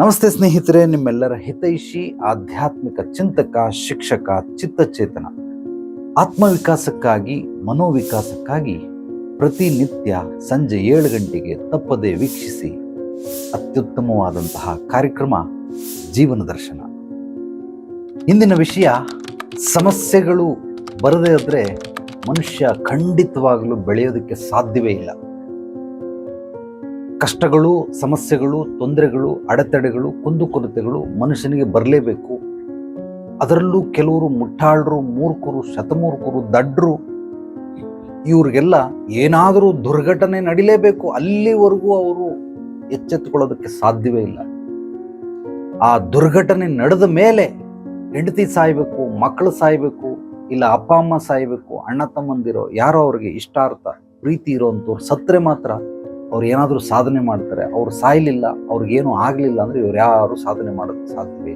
ನಮಸ್ತೆ ಸ್ನೇಹಿತರೆ, ನಿಮ್ಮೆಲ್ಲರ ಹಿತೈಷಿ, ಆಧ್ಯಾತ್ಮಿಕ ಚಿಂತಕ, ಶಿಕ್ಷಕ, ಚಿತ್ತಚೇತನ, ಆತ್ಮವಿಕಾಸಕ್ಕಾಗಿ, ಮನೋವಿಕಾಸಕ್ಕಾಗಿ ಪ್ರತಿನಿತ್ಯ ಸಂಜೆ ಏಳು ಗಂಟೆಗೆ ತಪ್ಪದೆ ವೀಕ್ಷಿಸಿ ಅತ್ಯುತ್ತಮವಾದಂತಹ ಕಾರ್ಯಕ್ರಮ ಜೀವನ ದರ್ಶನ. ಇಂದಿನ ವಿಷಯ, ಸಮಸ್ಯೆಗಳು ಬರದೇ ಇದ್ದರೆ ಮನುಷ್ಯ ಖಂಡಿತವಾಗಲೂ ಬೆಳೆಯೋದಕ್ಕೆ ಸಾಧ್ಯವೇ ಇಲ್ಲ. ಕಷ್ಟಗಳು, ಸಮಸ್ಯೆಗಳು, ತೊಂದರೆಗಳು, ಅಡೆತಡೆಗಳು ಕುಂದುಕೊರತೆಗಳು ಮನುಷ್ಯನಿಗೆ ಬರಲೇಬೇಕು. ಅದರಲ್ಲೂ ಕೆಲವರು ಮುಟ್ಟಾಳರು, ಮೂರ್ಖರು, ಶತಮೂರ್ಖರು, ದಡ್ರು, ಇವ್ರಿಗೆಲ್ಲ ಏನಾದರೂ ದುರ್ಘಟನೆ ನಡಿಲೇಬೇಕು. ಅಲ್ಲಿವರೆಗೂ ಅವರು ಎಚ್ಚೆತ್ತುಕೊಳ್ಳೋದಕ್ಕೆ ಸಾಧ್ಯವೇ ಇಲ್ಲ. ಆ ದುರ್ಘಟನೆ ನಡೆದ ಮೇಲೆ ಹೆಂಡತಿ ಸಾಯ್ಬೇಕು ಮಕ್ಕಳು ಸಾಯ್ಬೇಕು, ಇಲ್ಲ ಅಪ್ಪ, ಅಮ್ಮ ಸಾಯ್ಬೇಕು, ಅಣ್ಣ, ತಮ್ಮಂದಿರೋ, ಯಾರೋ ಅವ್ರಿಗೆ ಇಷ್ಟಾರ್ಥ, ಪ್ರೀತಿ ಇರೋಂಥವ್ರು ಸತ್ರೆ ಮಾತ್ರ ಅವ್ರು ಏನಾದರೂ ಸಾಧನೆ ಮಾಡ್ತಾರೆ, ಅವ್ರು ಸಾಯ್ಲಿಲ್ಲ ಅವ್ರಿಗೇನು ಆಗಲಿಲ್ಲ ಅಂದರೆ ಇವ್ರು ಯಾರು ಸಾಧನೆ ಮಾಡೋದು ಸಾಧ್ಯವೇ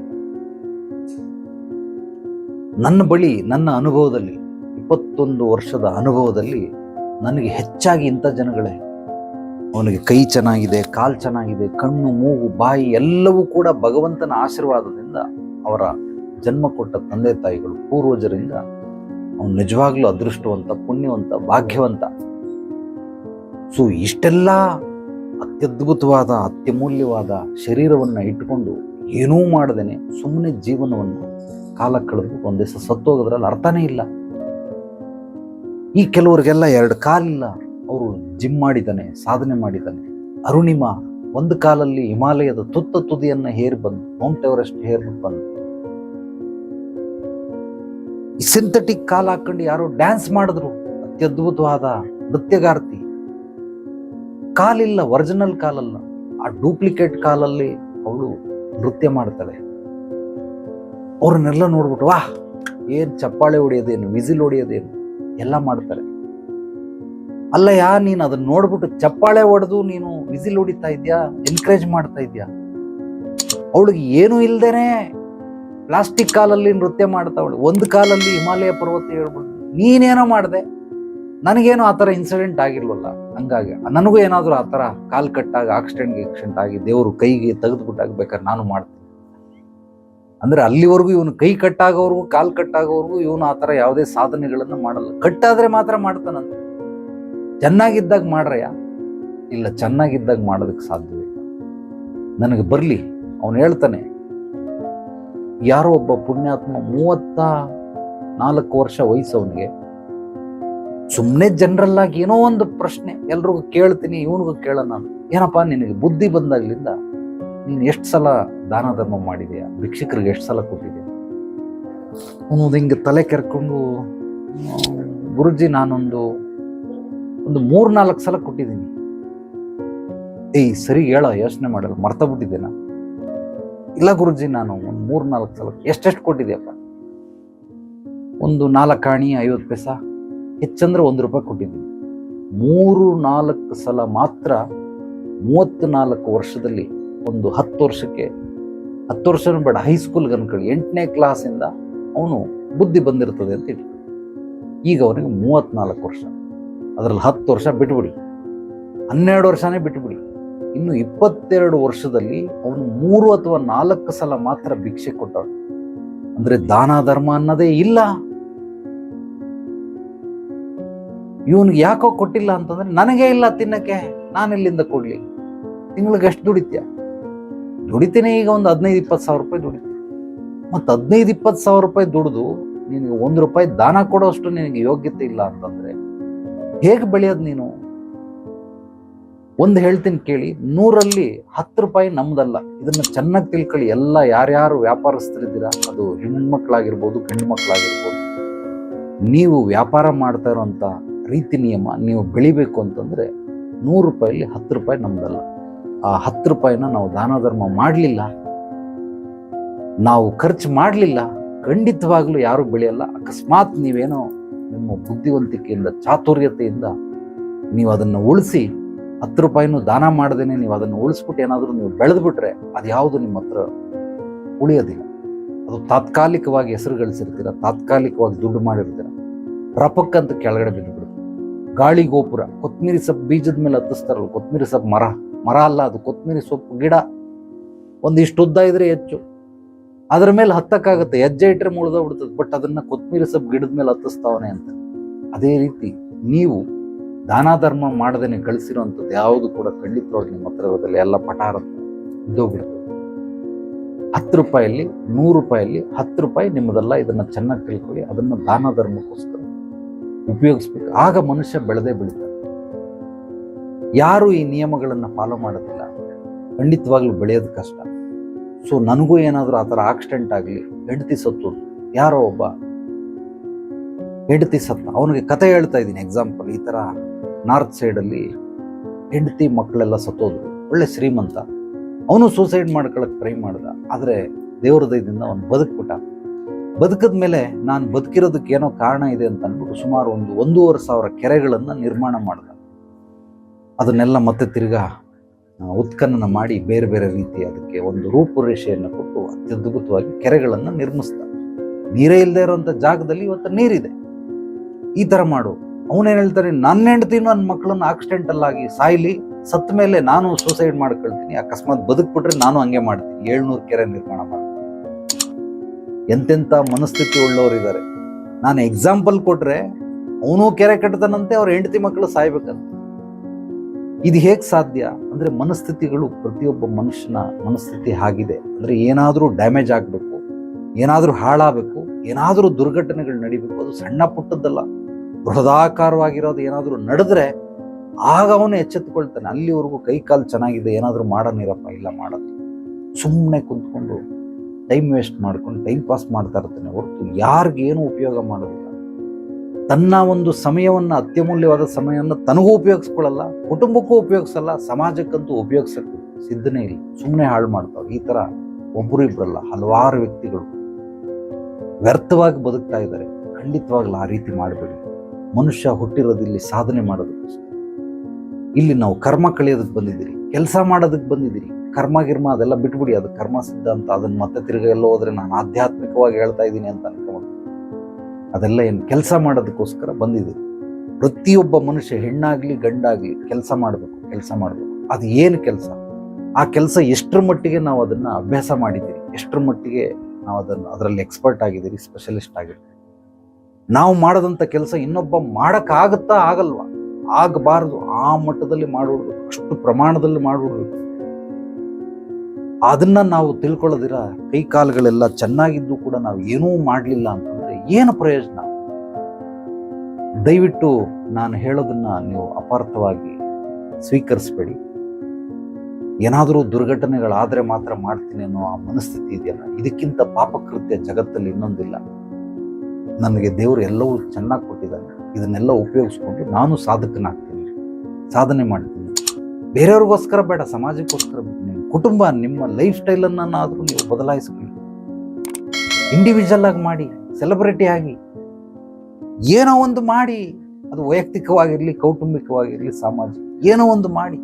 ನನ್ನ ಬಳಿ, ನನ್ನ ಅನುಭವದಲ್ಲಿ, ಇಪ್ಪತ್ತೊಂದು ವರ್ಷದ ಅನುಭವದಲ್ಲಿ ನನಗೆ ಹೆಚ್ಚಾಗಿ ಇಂಥ ಜನಗಳೇ. ಅವನಿಗೆ ಕೈ ಚೆನ್ನಾಗಿದೆ, ಕಾಲು ಚೆನ್ನಾಗಿದೆ, ಕಣ್ಣು, ಮೂಗು, ಬಾಯಿ ಎಲ್ಲವೂ ಕೂಡ ಭಗವಂತನ ಆಶೀರ್ವಾದದಿಂದ ಅವರ ಜನ್ಮ ಕೊಟ್ಟ ತಂದೆ ತಾಯಿಗಳು, ಪೂರ್ವಜರಿಂದ ಅವನು ನಿಜವಾಗ್ಲೂ ಅದೃಷ್ಟವಂತ, ಪುಣ್ಯವಂತ, ಭಾಗ್ಯವಂತ. ಸೊ ಇಷ್ಟೆಲ್ಲ ಅತ್ಯದ್ಭುತವಾದ, ಅತ್ಯಮೂಲ್ಯವಾದ ಶರೀರವನ್ನು ಇಟ್ಟುಕೊಂಡು ಏನೂ ಮಾಡದೇನೆ ಸುಮ್ಮನೆ ಜೀವನವನ್ನು ಕಾಲ ಕಳೆದು ಒಂದೇ ಸತ್ತೋಗೋದ್ರಲ್ಲಿ ಅರ್ಥನೇ ಇಲ್ಲ. ಈ ಕೆಲವರಿಗೆಲ್ಲ ಎರಡು ಕಾಲಿಲ್ಲ. ಅವರು ಜಿಮ್ ಮಾಡಿದ್ದಾನೆ, ಸಾಧನೆ ಮಾಡಿದ್ದಾನೆ. ಅರುಣಿಮಾ ಒಂದು ಕಾಲಲ್ಲಿ ಹಿಮಾಲಯದ ತುತ್ತ ತುದಿಯನ್ನು ಹೇರಿ ಬಂದು, ಮೌಂಟ್ ಎವರೆಸ್ಟ್ ಹೇರ್ ಬಂದು. ಸಿಂಥೆಟಿಕ್ ಕಾಲ್ ಹಾಕೊಂಡು ಯಾರೋ ಡ್ಯಾನ್ಸ್ ಮಾಡಿದ್ರು. ಅತ್ಯದ್ಭುತವಾದ ನೃತ್ಯಗಾರ್ತಿ. ಕಾಲಿಲ್ಲ ಒರಿಜಿನಲ್ ಕಾಲಲ್ಲ. ಆ ಡೂಪ್ಲಿಕೇಟ್ ಕಾಲಲ್ಲಿ ಅವಳು ನೃತ್ಯ ಮಾಡ್ತಾಳೆ. ಅವ್ರನ್ನೆಲ್ಲ ನೋಡ್ಬಿಟ್ಟು, ವಾಹ್, ಏನು ಚಪ್ಪಾಳೆ ಹೊಡೆಯೋದೇನು, ವಿಸಿಲ್ ಹೊಡೆಯೋದೇನು? ಎಲ್ಲ ಮಾಡ್ತಾರೆ. ಅಲ್ಲ ಯಾ ನೀನು ಅದನ್ನ ನೋಡ್ಬಿಟ್ಟು ಚಪ್ಪಾಳೆ ಹೊಡೆದು ನೀನು ವಿಸಿಲ್ ಹೊಡಿತಾ ಇದ್ಯಾ? ಎನ್ಕರೇಜ್ ಮಾಡ್ತಾ ಇದ್ಯಾ? ಅವಳಿಗೆ ಏನು ಇಲ್ದೇನೆ ಪ್ಲಾಸ್ಟಿಕ್ ಕಾಲಲ್ಲಿ ನೃತ್ಯ ಮಾಡ್ತಾವಳು. ಒಂದು ಕಾಲಲ್ಲಿ ಹಿಮಾಲಯ ಪರ್ವತ ಹೇಳ್ಬಿಟ್ಟು ನೀನೇನೋ ಮಾಡಿದೆ. ನನಗೇನು ಆ ಥರ ಇನ್ಸಿಡೆಂಟ್ ಆಗಿಲ್ವಲ್ಲ ಹಂಗಾಗಿ ನನಗೂ ಏನಾದರೂ ಆ ಥರ ಕಾಲು ಕಟ್ಟಾಗ ಆಕ್ಸಿಡೆಂಟ್ ಆಗಿ ದೇವರು ಕೈಗೆ ತೆಗೆದುಬಿಟ್ಟಾಗ ಬೇಕಾದ್ರೆ ನಾನು ಮಾಡ್ತೀನಿ. ಅಂದರೆ ಅಲ್ಲಿವರೆಗೂ ಇವನು ಕೈ ಕಟ್ಟಾಗೋವರೆಗೂ, ಕಾಲು ಕಟ್ಟಾಗೋವರೆಗೂ ಇವನು ಆ ಥರ ಯಾವುದೇ ಸಾಧನೆಗಳನ್ನು ಮಾಡಲ್ಲ. ಕಟ್ಟಾದರೆ ಮಾತ್ರ ಮಾಡ್ತಾನಂತ ಚೆನ್ನಾಗಿದ್ದಾಗ ಮಾಡ್ರಯ್ಯ? ಇಲ್ಲ, ಚೆನ್ನಾಗಿದ್ದಾಗ ಮಾಡೋದಕ್ಕೆ ಸಾಧ್ಯವಿಲ್ಲ ನನಗೆ ಬರಲಿ, ಅವನು ಹೇಳ್ತಾನೆ. ಯಾರೋ ಒಬ್ಬ ಪುಣ್ಯಾತ್ಮ ಮೂವತ್ತ ನಾಲ್ಕು ವರ್ಷ ವಯಸ್ಸು ಅವನಿಗೆ ಸುಮ್ಮನೆ ಜನರಲ್ ಏನೋ ಒಂದು ಪ್ರಶ್ನೆ ಎಲ್ರಿಗೂ ಕೇಳ್ತೀನಿ, ಇವನಿಗೂ ಕೇಳ ನಾನು ಏನಪ್ಪ, ನಿನಗೆ ಬುದ್ಧಿ ಬಂದಾಗ್ಲಿಂದ ನೀನು ಎಷ್ಟು ಸಲ ದಾನ ಧರ್ಮ ಮಾಡಿದೆಯಾ? ಭಿಕ್ಷಕರಿಗೆ ಎಷ್ಟು ಸಲ ಕೊಟ್ಟಿದೆಯಾ? ಅವನು ಹಿಂಗೆ ತಲೆ ಕೆರ್ಕೊಂಡು ಗುರುಜಿ, ನಾನೊಂದು, ಒಂದು ಮೂರ್ನಾಲ್ಕು ಸಲ ಕೊಟ್ಟಿದ್ದೀನಿ. ಏಯ್, ಸರಿ ಹೇಳ, ಯೋಚನೆ ಮಾಡಲ್ಲ, ಮರ್ತ ಬಿಟ್ಟಿದ್ದೇನಾ? ಇಲ್ಲ ಗುರುಜಿ, ನಾನು ಒಂದು ಮೂರು ನಾಲ್ಕು ಸಲ, ಎಷ್ಟೆಷ್ಟು ಕೊಟ್ಟಿದ್ಯಪ್ಪ? ಒಂದು ನಾಲ್ಕು ಆಣಿ ಐವತ್ತು ಪೈಸ. ಹೆಚ್ಚಂದ್ರೆ ಒಂದು ರೂಪಾಯಿ ಕೊಟ್ಟಿದ್ದೀನಿ. ಮೂರು ನಾಲ್ಕು ಸಲ ಮಾತ್ರ ಮೂವತ್ತು ನಾಲ್ಕು ವರ್ಷದಲ್ಲಿ ಒಂದು ಹತ್ತು ವರ್ಷಕ್ಕೆ, ಹತ್ತು ವರ್ಷನೂ ಬೇಡ ಹೈಸ್ಕೂಲ್ಗೆ ಅನ್ಕೊಳ್ಳಿ ಎಂಟನೇ ಕ್ಲಾಸಿಂದ ಅವನು ಬುದ್ಧಿ ಬಂದಿರ್ತದೆ ಅಂತ ಇಟ್ಕೊಳ್ಳಿ ಈಗ ಅವನಿಗೆ ಮೂವತ್ತ್ನಾಲ್ಕು ವರ್ಷ. ಅದರಲ್ಲಿ ಹತ್ತು ವರ್ಷ ಬಿಟ್ಬಿಡಿ. ಹನ್ನೆರಡು ವರ್ಷನೇ ಬಿಟ್ಬಿಡಿ. ಇನ್ನು ಇಪ್ಪತ್ತೆರಡು ವರ್ಷದಲ್ಲಿ ಅವನು ಮೂರು ಅಥವಾ ನಾಲ್ಕು ಸಲ ಮಾತ್ರ ಭಿಕ್ಷೆ ಕೊಟ್ಟವನು. ಅಂದರೆ ದಾನ ಧರ್ಮ ಅನ್ನೋದೇ ಇಲ್ಲ. ಇವನಿಗೆ ಯಾಕೋ ಕೊಟ್ಟಿಲ್ಲ ಅಂತಂದ್ರೆ, ನನಗೇ ಇಲ್ಲ ತಿನ್ನಕ್ಕೆ, ನಾನೆಲ್ಲಿಂದ ಕೊಡ್ಲಿ. ತಿಂಗಳಿಗೆ ಎಷ್ಟು ದುಡಿತ್ಯ? ದುಡಿತೀನಿ ಈಗ ಒಂದು ಹದಿನೈದು, ಇಪ್ಪತ್ತು ಸಾವಿರ ರೂಪಾಯಿ ದುಡಿತೀನಿ ಮತ್ತು ಹದಿನೈದು, ಇಪ್ಪತ್ತು ಸಾವಿರ ರೂಪಾಯಿ ದುಡಿದು ನಿನಗೆ ಒಂದು ರೂಪಾಯಿ ದಾನ ಕೊಡೋಷ್ಟು ನಿನಗೆ ಯೋಗ್ಯತೆ ಇಲ್ಲ ಅಂತಂದ್ರೆ, ಹೇಗೆ ಬೆಳೆಯೋದು ನೀನು? ಒಂದು ಹೇಳ್ತೀನಿ ಕೇಳಿ, ನೂರಲ್ಲಿ ಹತ್ತು ರೂಪಾಯಿ ನಮ್ದಲ್ಲ. ಇದನ್ನು ಚೆನ್ನಾಗಿ ತಿಳ್ಕೊಳ್ಳಿ. ಎಲ್ಲ ಯಾರ್ಯಾರು ವ್ಯಾಪಾರಸ್ಥರಿದ್ದೀರಾ, ಅದು ಹೆಣ್ಮಕ್ಳಾಗಿರ್ಬೋದು ಗಂಡು ಮಕ್ಕಳಾಗಿರ್ಬೋದು ನೀವು ವ್ಯಾಪಾರ ಮಾಡ್ತಾ ಇರೋಂಥ ರೀತಿ ನಿಯಮ ನೀವು ಬೆಳಿಬೇಕು ಅಂತಂದರೆ ನೂರು ರೂಪಾಯಲ್ಲಿ ಹತ್ತು ರೂಪಾಯಿ ನಮ್ದಲ್ಲ. ಆ ಹತ್ತು ರೂಪಾಯಿನ ನಾವು ದಾನ ಧರ್ಮ ಮಾಡಲಿಲ್ಲ. ನಾವು ಖರ್ಚು ಮಾಡಲಿಲ್ಲ. ಖಂಡಿತವಾಗ್ಲೂ ಯಾರೂ ಬೆಳೆಯಲ್ಲ. ಅಕಸ್ಮಾತ್ ನೀವೇನೋ ನಿಮ್ಮ ಬುದ್ಧಿವಂತಿಕೆಯಿಂದ, ಚಾತುರ್ಯತೆಯಿಂದ ನೀವು ಅದನ್ನು ಉಳಿಸಿ ಹತ್ತು ರೂಪಾಯಿನೂ ದಾನ ಮಾಡದೇನೆ ನೀವು ಅದನ್ನು ಉಳಿಸ್ಬಿಟ್ಟು ಏನಾದರೂ ನೀವು ಬೆಳೆದ್ಬಿಟ್ರೆ ಅದು ಯಾವುದು ನಿಮ್ಮ ಹತ್ರ ಉಳಿಯೋದಿಲ್ಲ. ಅದು ತಾತ್ಕಾಲಿಕವಾಗಿ ಹೆಸರು ಗಳಿಸಿರ್ತೀರ, ತಾತ್ಕಾಲಿಕವಾಗಿ ದುಡ್ಡು ಮಾಡಿರ್ತೀರ. ರಪಕ್ಕಂತ ಕೆಳಗಡೆ ಬಿದ್ದುಬಿಡುತ್ತೆ ಗಾಳಿ ಗೋಪುರ, ಕೊತ್ಮಿರಿ ಸೊಪ್ಪು ಬೀಜದ ಮೇಲೆ ಹತ್ತಿಸ್ತಾರಲ್ಲ, ಕೊತ್ಮಿರಿ ಸೊಪ್ಪು ಮರ ಮರ ಅಲ್ಲ ಅದು, ಕೊತ್ಮಿರಿ ಸೊಪ್ಪು ಗಿಡ. ಒಂದಿಷ್ಟು ಉದ್ದ ಇದ್ರೆ ಹೆಚ್ಚು. ಅದ್ರ ಮೇಲೆ ಹತ್ತಕ್ಕಾಗತ್ತೆ, ಹೆಜ್ಜೆ ಇಟ್ಟರೆ ಮುಳ್ದೋಗ್ಬಿಡ್ತದೆ ಬಟ್ ಅದನ್ನ ಕೊತ್ಮೀರಿ ಸೊಪ್ಪು ಗಿಡದ ಮೇಲೆ ಹತ್ತಿಸ್ತಾವನೆ ಅಂತ. ಅದೇ ರೀತಿ ನೀವು ದಾನ ಧರ್ಮ ಮಾಡದೇನೆ ಕಳಿಸಿರುವಂಥದ್ದು ಯಾವುದು ಕೂಡ ಖಂಡಿತವಾಗಿ ನಿಮ್ಮ ಹತ್ರ ಇರೋದಿಲ್ಲ ಎಲ್ಲ ಪಟಾರ ಇದ್ದೋಗ್ಬಿಡ್ತದೆ ಹತ್ತು ರೂಪಾಯಲ್ಲಿ, ನೂರು ರೂಪಾಯಲ್ಲಿ ಹತ್ತು ರೂಪಾಯಿ ನಿಮ್ಮದೆಲ್ಲ ಇದನ್ನು ಚೆನ್ನಾಗಿ ತಿಳ್ಕೊಳ್ಳಿ, ಅದನ್ನು ದಾನ ಧರ್ಮಕ್ಕೋಸ್ಕರ. ಉಪಯೋಗಿಸ್ಬೇಕು. ಆಗ ಮನುಷ್ಯ ಬೆಳೆದೇ ಬೆಳೀತಾನೆ. ಯಾರು ಈ ನಿಯಮಗಳನ್ನು ಫಾಲೋ ಮಾಡೋದಿಲ್ಲ. ಖಂಡಿತವಾಗ್ಲೂ ಬೆಳೆಯೋದು ಕಷ್ಟ. ಸೊ ನನಗೂ ಏನಾದರೂ ಆ ಥರ ಆಕ್ಸಿಡೆಂಟ್ ಆಗಲಿ, ಹೆಂಡತಿ ಸತ್ತು, ಯಾರೋ ಒಬ್ಬ ಹೆಂಡತಿ ಸತ್ತ, ಅವನಿಗೆ ಕತೆ ಹೇಳ್ತಾ ಇದ್ದೀನಿ ಎಕ್ಸಾಂಪಲ್ ಈ ಥರ ನಾರ್ತ್ ಸೈಡಲ್ಲಿ ಹೆಂಡತಿ ಮಕ್ಕಳೆಲ್ಲ ಸತ್ತೋದ್ರು. ಒಳ್ಳೆ ಶ್ರೀಮಂತ. ಅವನು ಸೂಸೈಡ್ ಮಾಡ್ಕೊಳ್ಳೋಕೆ ಟ್ರೈ ಮಾಡ್ದ. ಆದರೆ ದೇವ್ರ ದಯದಿಂದ ಅವನು ಬದುಕ್ಬಿಟ್ಟ. ಬದುಕದ ಮೇಲೆ ನಾನು ಬದುಕಿರೋದಕ್ಕೆ ಏನೋ ಕಾರಣ ಇದೆ ಅಂತ ಅಂದ್ಬಿಟ್ಟು ಸುಮಾರು ಒಂದು ಒಂದೂವರೆ ಸಾವಿರ ಕೆರೆಗಳನ್ನು ನಿರ್ಮಾಣ ಮಾಡ್ದ. ಅದನ್ನೆಲ್ಲ ಮತ್ತೆ ತಿರ್ಗಾ ಉತ್ಖನನ ಮಾಡಿ ಬೇರೆ ಬೇರೆ ರೀತಿ ಅದಕ್ಕೆ ಒಂದು ರೂಪುರೇಷೆಯನ್ನು ಕೊಟ್ಟು ಅತ್ಯದ್ಭುತವಾಗಿ ಕೆರೆಗಳನ್ನು ನಿರ್ಮಿಸ್ದ. ನೀರೇ ಇಲ್ಲದೆ ಇರುವಂಥ ಜಾಗದಲ್ಲಿ ಇವತ್ತು ನೀರಿದೆ. ಈ ಥರ ಮಾಡು. ಅವನೇನು ಹೇಳ್ತಾನೆ, ನನ್ನ ಹೆಂಡ್ತಿನೂ ನನ್ನ ಮಕ್ಕಳನ್ನ ಆಕ್ಸಿಡೆಂಟಲ್ಲಾಗಿ ಸಾಯ್ಲಿ ಸತ್ತ ಮೇಲೆ ನಾನು ಸೂಸೈಡ್ ಮಾಡ್ಕೊಳ್ತೀನಿ. ಅಕಸ್ಮಾತ್ ಬದುಕ್ಬಿಟ್ರೆ ನಾನು ಹಂಗೆ ಮಾಡ್ತೀನಿ. ಏಳ್ನೂರು ಕೆರೆ ನಿರ್ಮಾಣ ಮಾಡ್ತೀನಿ ಎಂತೆಂಥ ಮನಸ್ಥಿತಿ ಉಳ್ಳವರಿದ್ದಾರೆ ನಾನು ಎಕ್ಸಾಂಪಲ್ ಕೊಟ್ರೆ ಅವನು ಕೆರೆ ಕಟ್ತಾನಂತೆ ಅವ್ರ ಹೆಂಡತಿ ಮಕ್ಕಳು ಸಾಯ್ಬೇಕಂತ. ಇದು ಹೇಗೆ ಸಾಧ್ಯ? ಅಂದರೆ ಮನಸ್ಥಿತಿಗಳು ಪ್ರತಿಯೊಬ್ಬ ಮನುಷ್ಯನ ಮನಸ್ಥಿತಿ ಆಗಿದೆ. ಅಂದರೆ ಏನಾದರೂ ಡ್ಯಾಮೇಜ್ ಆಗಬೇಕು, ಏನಾದರೂ ಹಾಳಾಗಬೇಕು, ಏನಾದರೂ ದುರ್ಘಟನೆಗಳು ನಡಿಬೇಕು, ಅದು ಸಣ್ಣ ಪುಟ್ಟದ್ದಲ್ಲ. ಬೃಹದಾಕಾರವಾಗಿರೋದು ಏನಾದರೂ ನಡೆದ್ರೆ ಆಗ ಅವನು ಎಚ್ಚೆತ್ತುಕೊಳ್ತಾನೆ, ಅಲ್ಲಿವರೆಗೂ ಕೈ ಕಾಲು ಚೆನ್ನಾಗಿದೆ, ಏನಾದರೂ ಮಾಡೋನಿರಪ್ಪ ಇಲ್ಲ ಮಾಡೋದು ಸುಮ್ಮನೆ ಕುಂತ್ಕೊಂಡು ಟೈಮ್ ವೇಸ್ಟ್ ಮಾಡ್ಕೊಂಡು ಟೈಮ್ ಪಾಸ್ ಮಾಡ್ತಾ ಇರ್ತಾನೆ ಹೊರತು ಯಾರಿಗೇನು ಉಪಯೋಗ ಮಾಡೋದಿಲ್ಲ. ತನ್ನ ಒಂದು ಸಮಯವನ್ನು, ಅತ್ಯಮೂಲ್ಯವಾದ ಸಮಯವನ್ನು ತನಗೂ ಉಪಯೋಗಿಸ್ಕೊಳ್ಳಲ್ಲ ಕುಟುಂಬಕ್ಕೂ ಉಪಯೋಗಿಸಲ್ಲ, ಸಮಾಜಕ್ಕಂತೂ ಉಪಯೋಗಿಸಕ್ಕೆ ಸಿದ್ಧನೇ ಇಲ್ಲ. ಸುಮ್ಮನೆ ಹಾಳು ಮಾಡ್ತಾವೆ ಈ ಥರ ಒಬ್ಬರು ಇಬ್ಬರಲ್ಲ ಹಲವಾರು ವ್ಯಕ್ತಿಗಳು ವ್ಯರ್ಥವಾಗಿ ಬದುಕ್ತಾ ಇದ್ದಾರೆ. ಖಂಡಿತವಾಗ್ಲೂ ಆ ರೀತಿ ಮಾಡಬೇಡಿ. ಮನುಷ್ಯ ಹುಟ್ಟಿರೋದು ಇಲ್ಲಿ ಸಾಧನೆ ಮಾಡೋದಕ್ಕೋಸ್ಕರ. ಇಲ್ಲಿ ನಾವು ಕರ್ಮ ಕಳೆಯೋದಕ್ಕೆ ಬಂದಿದ್ದೀರಿ. ಕೆಲಸ ಮಾಡೋದಕ್ಕೆ ಬಂದಿದ್ದೀರಿ. ಕರ್ಮ, ಗಿರ್ಮ ಅದೆಲ್ಲ ಬಿಟ್ಬಿಡಿ, ಅದು ಕರ್ಮ ಸಿದ್ಧಾಂತ ಅದನ್ನ ಮತ್ತೆ ತಿರುಗ ಎಲ್ಲ ಹೋದ್ರೆ ನಾನು ಆಧ್ಯಾತ್ಮಿಕವಾಗಿ ಹೇಳ್ತಾ ಇದ್ದೀನಿ ಅಂತ ಅನ್ಕೊಂಡು ಅದೆಲ್ಲ ಏನು ಕೆಲಸ ಮಾಡೋದಕ್ಕೋಸ್ಕರ ಬಂದಿದೆ. ಪ್ರತಿಯೊಬ್ಬ ಮನುಷ್ಯ ಹೆಣ್ಣಾಗ್ಲಿ, ಗಂಡಾಗ್ಲಿ ಕೆಲಸ ಮಾಡಬೇಕು ಕೆಲಸ ಮಾಡಬೇಕು. ಅದು ಏನು ಕೆಲಸ? ಆ ಕೆಲಸ ಎಷ್ಟರ ಮಟ್ಟಿಗೆ ನಾವು ಅದನ್ನ ಅಭ್ಯಾಸ ಮಾಡಿದ್ದೀರಿ? ಎಷ್ಟರ ಮಟ್ಟಿಗೆ ನಾವು ಅದನ್ನು ಅದರಲ್ಲಿ ಎಕ್ಸ್ಪರ್ಟ್ ಆಗಿದ್ದೀರಿ ಸ್ಪೆಷಲಿಸ್ಟ್ ಆಗಿದ್ದೀರಿ? ನಾವು ಮಾಡದಂಥ ಕೆಲಸ ಇನ್ನೊಬ್ಬ ಮಾಡೋಕ್ಕಾಗುತ್ತಾ ಆಗಲ್ವಾ? ಆಗಬಾರದು. ಆ ಮಟ್ಟದಲ್ಲಿ ಮಾಡಿಬಿಡ್ಬೇಕು. ಅಷ್ಟು ಪ್ರಮಾಣದಲ್ಲಿ ಮಾಡಿಬಿಡ್ಬೇಕು. ಅದನ್ನ ನಾವು ತಿಳ್ಕೊಳ್ಳೋದಿರ ಕೈ ಕಾಲುಗಳೆಲ್ಲ ಚೆನ್ನಾಗಿದ್ದು ಕೂಡ ನಾವು ಏನೂ ಮಾಡಲಿಲ್ಲ ಅಂತಂದ್ರೆ ಏನು ಪ್ರಯೋಜನ? ದಯವಿಟ್ಟು ನಾನು ಹೇಳೋದನ್ನ ನೀವು ಅಪಾರ್ಥವಾಗಿ ಸ್ವೀಕರಿಸಬೇಡಿ. ಏನಾದರೂ ದುರ್ಘಟನೆಗಳಾದರೆ ಮಾತ್ರ ಮಾಡ್ತೀನಿ ಅನ್ನೋ ಆ ಮನಸ್ಥಿತಿ ಇದೆಯಲ್ಲ, ಇದಕ್ಕಿಂತ ಪಾಪಕೃತ್ಯ ಜಗತ್ತಲ್ಲಿ ಇನ್ನೊಂದಿಲ್ಲ. ನನಗೆ ದೇವರು ಎಲ್ಲವೂ ಚೆನ್ನಾಗಿ ಕೊಟ್ಟಿದ್ದಾನೆ ಇದನ್ನೆಲ್ಲ ಉಪಯೋಗಿಸ್ಕೊಂಡು ನಾನು ಸಾಧಕನಾಗ್ತೀನಿ. ಸಾಧನೆ ಮಾಡ್ತೀನಿ. ಬೇರೆಯವ್ರಿಗೋಸ್ಕರ ಬೇಡ, ಸಮಾಜಕ್ಕೋಸ್ಕರ ಕುಟುಂಬ, ನಿಮ್ಮ ಲೈಫ್ ಸ್ಟೈಲನ್ನಾದರೂ ನೀವು ಬದಲಾಯಿಸ್ಕೊಳ್ಳಿ ಇಂಡಿವಿಜುವಲ್ ಆಗಿ ಮಾಡಿ ಸೆಲೆಬ್ರಿಟಿ ಆಗಿ, ಏನೋ ಒಂದು ಮಾಡಿ, ಅದು ವೈಯಕ್ತಿಕವಾಗಿರಲಿ, ಕೌಟುಂಬಿಕವಾಗಿರಲಿ, ಸಾಮಾಜಿಕ, ಏನೋ ಒಂದು ಮಾಡಿ.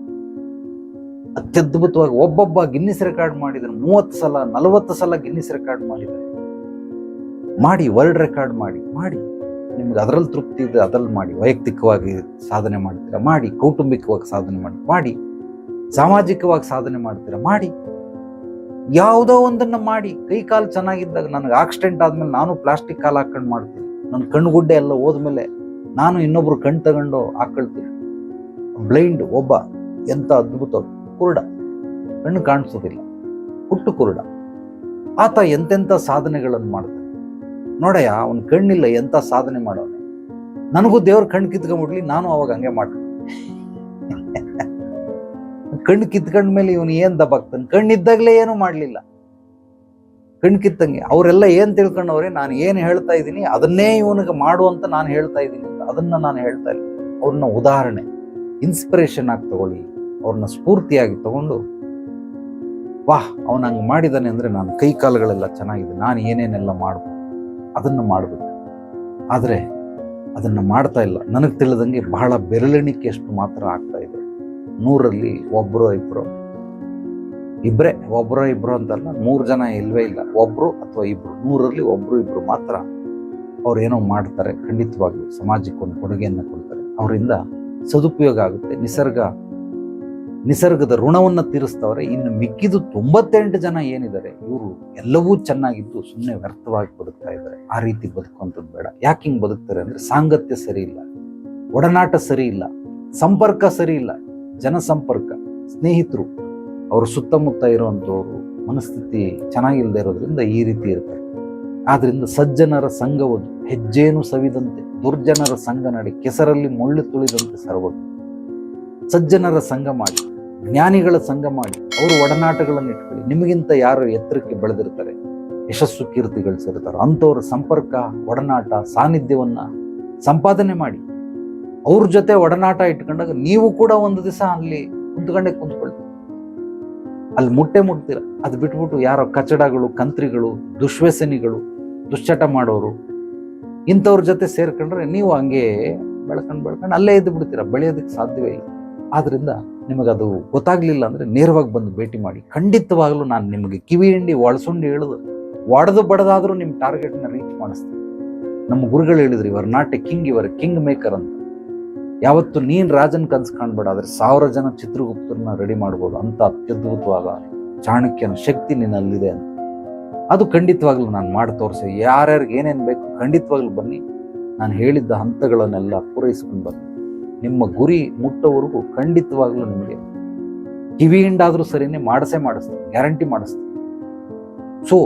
ಅತ್ಯದ್ಭುತವಾಗಿ ಒಬ್ಬೊಬ್ಬ ಗಿನ್ನಿಸ್ ರೆಕಾರ್ಡ್ ಮಾಡಿದ್ರೆ ಮೂವತ್ತು ಸಲ, ನಲವತ್ತು ಸಲ ಗಿನ್ನಿಸ್ ರೆಕಾರ್ಡ್ ಮಾಡಿದ್ದಾರೆ. ಮಾಡಿ ವರ್ಲ್ಡ್ ರೆಕಾರ್ಡ್ ಮಾಡಿ ಮಾಡಿ. ನಿಮ್ಗೆ ಅದರಲ್ಲಿ ತೃಪ್ತಿ ಇದೆ ಅದ್ರಲ್ಲಿ ಮಾಡಿ. ವೈಯಕ್ತಿಕವಾಗಿ ಸಾಧನೆ ಮಾಡ್ತೀರಾ, ಮಾಡಿ. ಕೌಟುಂಬಿಕವಾಗಿ ಸಾಧನೆ ಮಾಡಿ ಮಾಡಿ. ಸಾಮಾಜಿಕವಾಗಿ ಸಾಧನೆ ಮಾಡ್ತೀರಾ, ಮಾಡಿ. ಯಾವುದೋ ಒಂದನ್ನ ಮಾಡಿ. ಕೈ ಕಾಲು ಚೆನ್ನಾಗಿದ್ದಾಗ ನನಗೆ ಆಕ್ಸಿಡೆಂಟ್ ಆದ್ಮೇಲೆ ನಾನು ಪ್ಲಾಸ್ಟಿಕ್ ಕಾಲು ಹಾಕೊಂಡು ಮಾಡ್ತೀನಿ. ನನ್ನ ಕಣ್ಣುಗುಡ್ಡೆ ಎಲ್ಲ ಹೋದ್ಮೇಲೆ ನಾನು ಇನ್ನೊಬ್ರು ಕಣ್ ತಗೊಂಡು ಹಾಕೊಳ್ತೀನಿ. ಬ್ಲೈಂಡ್ ಒಬ್ಬ. ಎಂತ ಅದ್ಭುತ. ಕುರುಡ. ಕಣ್ಣು ಕಾಣಿಸೋದಿಲ್ಲ. ಹುಟ್ಟು ಕುರುಡ. ಆತ ಎಂತೆಂಥ ಸಾಧನೆಗಳನ್ನು ಮಾಡ್ತಾನೆ. ನೋಡಯ್ಯ, ಅವ್ನ ಕಣ್ಣಿಲ್ಲ ಎಂತ ಸಾಧನೆ ಮಾಡೋನೆ ನನಗೂ ದೇವ್ರ ಕಣ್ಣು ಕಿತ್ಕೊಂಡ್ಬಿಡ್ಲಿ ನಾನು ಅವಾಗ ಹಂಗೆ ಮಾಡ್ತೀನಿ. ಕಣ್ಣು ಕಿತ್ಕೊಂಡ ಮೇಲೆ ಇವನು ಏನ್ ದಬ್ಬಾಗ್ತಾನೆ ಕಣ್ಣಿದ್ದಾಗಲೇ ಏನು ಮಾಡಲಿಲ್ಲ. ಕಣ್ಣು ಕಿತ್ತಂಗೆ. ಅವರೆಲ್ಲ ಏನ್ ತಿಳ್ಕೊಂಡವ್ರೆ? ನಾನು ಏನು ಹೇಳ್ತಾ ಇದ್ದೀನಿ, ಅದನ್ನೇ ಇವನಿಗೆ ಮಾಡು ಅಂತ ನಾನು ಹೇಳ್ತಾ ಇದ್ದೀನಿ ಅಂತ. ಅದನ್ನ ನಾನು ಹೇಳ್ತಾ ಇಲ್ಲ. ಅವ್ರನ್ನ ಉದಾಹರಣೆ ಇನ್ಸ್ಪಿರೇಷನ್ ಆಗಿ ತಗೊಳ್ಳಿ. ಅವ್ರನ್ನ ಸ್ಫೂರ್ತಿಯಾಗಿ ತಗೊಂಡು, ವಾಹ್, ಅವನು ಹಂಗೆ ಮಾಡಿದಾನೆ ಅಂದ್ರೆ ನಾನು ಕೈ ಕಾಲುಗಳೆಲ್ಲ ಚೆನ್ನಾಗಿದೆ. ನಾನು ಏನೇನೆಲ್ಲ ಮಾಡ್ಬೋದು ಅದನ್ನು ಮಾಡಬೇಕು. ಆದರೆ ಅದನ್ನು ಮಾಡ್ತಾ ಇಲ್ಲ. ನನಗೆ ತಿಳಿದಂಗೆ ಬಹಳ ಬೆರಳೆಣಿಕೆಯಷ್ಟು ಮಾತ್ರ ಆಗ್ತಾ ಇದೆ. ನೂರಲ್ಲಿ ಒಬ್ಬರು ಇಬ್ಬರು ಇಬ್ಬರೇ ಒಬ್ಬರು ಇಬ್ಬರು ಅಂತಲ್ಲ, ಮೂರು ಜನ ಇಲ್ವೇ ಇಲ್ಲ. ಒಬ್ಬರು ಅಥವಾ ಇಬ್ಬರು ನೂರಲ್ಲಿ ಒಬ್ಬರು ಇಬ್ಬರು ಮಾತ್ರ ಅವ್ರು ಏನೋ ಮಾಡ್ತಾರೆ ಖಂಡಿತವಾಗಿ ಸಮಾಜಕ್ಕೆ ಒಂದು ಕೊಡುಗೆಯನ್ನು ಕೊಡ್ತಾರೆ. ಅವರಿಂದ ಸದುಪಯೋಗ ಆಗುತ್ತೆ. ನಿಸರ್ಗ, ನಿಸರ್ಗದ ಋಣವನ್ನು ತೀರಿಸ್ತವ್ರೆ. ಇನ್ನು ಮಿಕ್ಕಿದು ತೊಂಬತ್ತೆಂಟು ಜನ ಏನಿದ್ದಾರೆ, ಇವರು ಎಲ್ಲವೂ ಚೆನ್ನಾಗಿದ್ದು ಸುಮ್ಮನೆ ವ್ಯರ್ಥವಾಗಿ ಬದುಕ್ತಾ ಇದ್ದಾರೆ. ಆ ರೀತಿ ಬದುಕುವಂಥದ್ದು ಬೇಡ. ಯಾಕೆ ಹಿಂಗೆ ಬದುಕ್ತಾರೆ ಅಂದರೆ ಸಾಂಗತ್ಯ ಸರಿ ಇಲ್ಲ, ಒಡನಾಟ ಸರಿ ಇಲ್ಲ, ಸಂಪರ್ಕ ಸರಿ ಇಲ್ಲ. ಜನಸಂಪರ್ಕ, ಸ್ನೇಹಿತರು, ಅವ್ರ ಸುತ್ತಮುತ್ತ ಇರುವಂಥವ್ರು ಮನಸ್ಥಿತಿ ಚೆನ್ನಾಗಿಲ್ಲದೆ ಇರೋದ್ರಿಂದ ಈ ರೀತಿ ಇರ್ತಾರೆ. ಆದ್ರಿಂದ ಸಜ್ಜನರ ಸಂಘವದು ಹೆಜ್ಜೇನು ಸವಿದಂತೆ, ದುರ್ಜನರ ಸಂಘ ನಡೆ ಕೆಸರಲ್ಲಿ ಮುಳ್ಳು ತುಳಿದಂತೆ ಸರ್ವದು. ಸಜ್ಜನರ ಸಂಘ ಮಾಡಿ, ಜ್ಞಾನಿಗಳ ಸಂಘ ಮಾಡಿ, ಅವರು ಒಡನಾಟಗಳನ್ನು ಇಟ್ಕೊಳ್ಳಿ. ನಿಮಗಿಂತ ಯಾರು ಎತ್ತರಕ್ಕೆ ಬೆಳೆದಿರ್ತಾರೆ? ಯಶಸ್ಸು ಕೀರ್ತಿ ಗಳಿಸಿರ್ತಾರೆ ಅಂಥವ್ರ ಸಂಪರ್ಕ, ಒಡನಾಟ, ಸಾನ್ನಿಧ್ಯವನ್ನು ಸಂಪಾದನೆ ಮಾಡಿ. ಅವ್ರ ಜೊತೆ ಒಡನಾಟ ಇಟ್ಕೊಂಡಾಗ ನೀವು ಕೂಡ ಒಂದು ದಿವಸ ಅಲ್ಲಿ ಕುಂತ್ಕೊಂಡೆ ಕುಂತ್ಕೊಳ್ತೀವಿ ಅಲ್ಲಿ ಮುಟ್ಟೆ ಮುಟ್ತೀರ. ಅದು ಬಿಟ್ಬಿಟ್ಟು ಯಾರೋ ಕಚಡಗಳು, ಕಂತ್ರಿಗಳು ದುಶ್ವ್ಯಸನಿಗಳು ದುಶ್ಚಟ ಮಾಡೋರು, ಇಂಥವ್ರ ಜೊತೆ ಸೇರ್ಕೊಂಡ್ರೆ ನೀವು ಹಂಗೆ ಬೆಳ್ಕೊಂಡು ಬೆಳ್ಕೊಂಡು ಅಲ್ಲೇ ಇದ್ದು ಬಿಡ್ತೀರ, ಬೆಳೆಯೋದಕ್ಕೆ ಸಾಧ್ಯವೇ ಇಲ್ಲ. ಆದ್ರಿಂದ ನಿಮಗದು ಗೊತ್ತಾಗ್ಲಿಲ್ಲ ಅಂದ್ರೆ ನೇರವಾಗಿ ಬಂದು ಭೇಟಿ ಮಾಡಿ. ಖಂಡಿತವಾಗ್ಲೂ ನಾನು ನಿಮಗೆ ಕಿವಿ ಹಿಂಡಿ ಒಳಸುಂಡಿ ಹೇಳಿದು. ಒಡೆದು ಬಡದಾದ್ರೂ ನಿಮ್ಮ ಟಾರ್ಗೆಟ್ನ ರೀಚ್ ಮಾಡಿಸ್ತೀನಿ. ನಮ್ಮ ಗುರುಗಳು ಹೇಳಿದ್ರು ಇವರ್ ನಾಟ್ ಎ ಕಿಂಗ್ ಇವರ್ ಕಿಂಗ್ ಮೇಕರ್ ಅಂತ. ಯಾವತ್ತು ನೀನು ರಾಜನ ಕನ್ಸ್ ಕಾಣ್ಬೇಡ, ಆದ್ರೆ ಸಾವಿರ ಜನ ಚಿತ್ರಗುಪ್ತರನ್ನ ರೆಡಿ ಮಾಡ್ಬೋದು ಅಂತ ಅತ್ಯದ್ಭುತವಾದ ಚಾಣಕ್ಯನ ಶಕ್ತಿ ನಿನ್ನಲ್ಲಿದೆ ಅಂತ. ಅದು ಖಂಡಿತವಾಗ್ಲೂ ನಾನು ಮಾಡಿ ತೋರಿಸಿ. ಯಾರ್ಯಾರಿಗೆ ಏನೇನು ಬೇಕು ಖಂಡಿತವಾಗ್ಲೂ ಬನ್ನಿ. ನಾನು ಹೇಳಿದ್ದ ಹಂತಗಳನ್ನೆಲ್ಲ ಪೂರೈಸ್ಕೊಂಡು ಬನ್ನಿ. ನಿಮ್ಮ ಗುರಿ ಮುಟ್ಟೋವರೆಗೂ ಖಂಡಿತವಾಗ್ಲೂ ನಿಮಗೆ ಕಿವಿ ಹಿಂಡಾದರೂ ಸರಿನೇ ಮಾಡಿಸೇ ಮಾಡಿಸ್ತೀನಿ, ಗ್ಯಾರಂಟಿ ಮಾಡಿಸ್ತೀನಿ. ಸೊ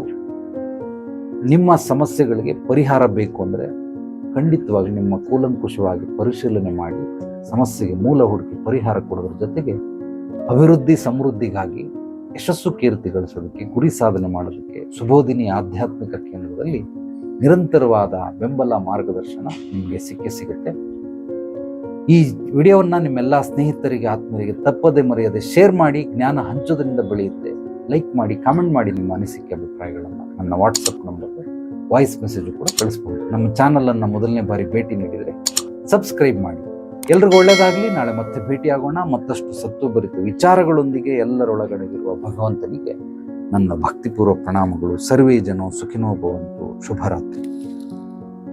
ನಿಮ್ಮ ಸಮಸ್ಯೆಗಳಿಗೆ ಪರಿಹಾರ ಬೇಕು ಅಂದರೆ ಖಂಡಿತವಾಗಿ ನಿಮ್ಮ ಕೂಲಂಕುಷವಾಗಿ ಪರಿಶೀಲನೆ ಮಾಡಿ ಸಮಸ್ಯೆಗೆ ಮೂಲ ಹುಡುಕಿ ಪರಿಹಾರ ಕೊಡೋದ್ರ ಜೊತೆಗೆ ಅಭಿವೃದ್ಧಿ ಸಮೃದ್ಧಿಗಾಗಿ ಯಶಸ್ಸು ಕೀರ್ತಿ ಗಳಿಸೋದಕ್ಕೆ, ಗುರಿ ಸಾಧನೆ ಮಾಡೋದಕ್ಕೆ, ಸುಬೋಧಿನಿ ಆಧ್ಯಾತ್ಮಿಕ ಕೇಂದ್ರದಲ್ಲಿ ನಿರಂತರವಾದ ಬೆಂಬಲ ಮಾರ್ಗದರ್ಶನ ನಿಮಗೆ ಸಿಕ್ಕೇ ಸಿಗುತ್ತೆ. ಈ ವಿಡಿಯೋವನ್ನು ನಿಮ್ಮೆಲ್ಲ ಸ್ನೇಹಿತರಿಗೆ, ಆತ್ಮೀಯರಿಗೆ ತಪ್ಪದೆ ಮರೆಯದೆ ಶೇರ್ ಮಾಡಿ, ಜ್ಞಾನ ಹಂಚೋದ್ರಿಂದ ಬೆಳೆಯುತ್ತೆ. ಲೈಕ್ ಮಾಡಿ, ಕಾಮೆಂಟ್ ಮಾಡಿ ನಿಮ್ಮ ಅನಿಸಿಕೆ, ಅಭಿಪ್ರಾಯಗಳನ್ನು. ನನ್ನ ವಾಟ್ಸಪ್ ನಂಬರ್ ವಾಯ್ಸ್ ಮೆಸೇಜ್ ಕೂಡ ಕಳಿಸ್ಬೋದು. ನಮ್ಮ ಚಾನಲನ್ನು ಮೊದಲನೇ ಬಾರಿ ಭೇಟಿ ನೀಡಿದರೆ ಸಬ್ಸ್ಕ್ರೈಬ್ ಮಾಡಿ. ಎಲ್ರಿಗೂ ಒಳ್ಳೆಯದಾಗಲಿ ನಾಳೆ ಮತ್ತೆ ಭೇಟಿಯಾಗೋಣ. ಮತ್ತಷ್ಟು ಸತ್ತು ಬರಿತು ವಿಚಾರಗಳೊಂದಿಗೆ ಎಲ್ಲರೊಳಗಡೆಗಿರುವ ಭಗವಂತನಿಗೆ ನನ್ನ ಭಕ್ತಿಪೂರ್ವ ಪ್ರಣಾಮಗಳು. ಸರ್ವೇ ಜನೋ ಸುಖಿನೋ ಭವಂತು. ಶುಭರಾತ್ರಿ.